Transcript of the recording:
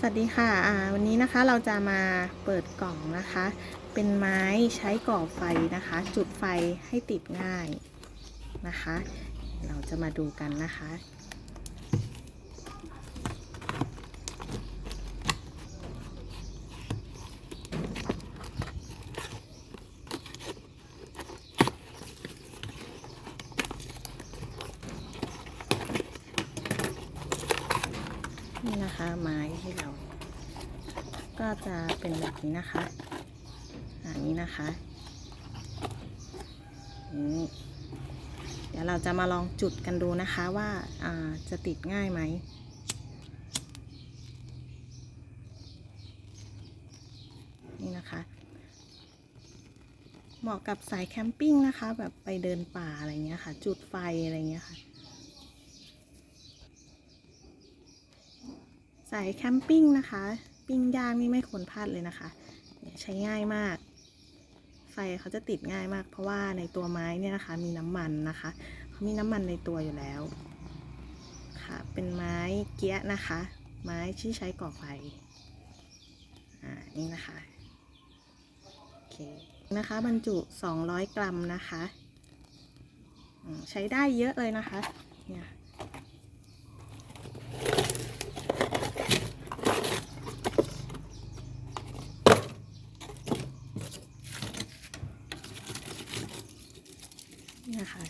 สวัสดีค่ะะวันนี้นะคะเราจะมาเปิดกล่องนะคะ เป็นไม้ใช้ก่อไฟนะคะ จุดไฟให้ติดง่ายนะคะ เราจะมาดูกันนะคะ นี่นะคะไม้ที่เรา ก็จะเป็นแบบนี้นะคะอันนี้นะคะนี่เดี๋ยวเราจะมาลองจุดกันดูนะคะว่าอ่าจะติดง่ายไหมนี่นะคะ เหมาะกับสายแคมปิ้งนะคะ แบบไปเดินป่าอะไรเงี้ยค่ะ จุดไฟอะไรเงี้ยค่ะายแคมปิ้งนะคะ ปิ้งย่างนี่ไม่ควรพลาดเลยนะคะใช้ง่ายมาก ไฟเขาจะติดง่ายมาก เพราะว่าในตัวไม้เนี่ยนะคะ มีน้ำมันนะคะเขามีน้ำมันในตัวอยู่แล้ว ค่ะ เป็นไม้เกี้ยนะคะ ไม้ที่ใช้ก่อไฟอ่านี่นะคะโอเคนะคะบรรจุ 200 กรัมนะคะ ใช้ได้เยอะเลยนะคะเนี่ย 你看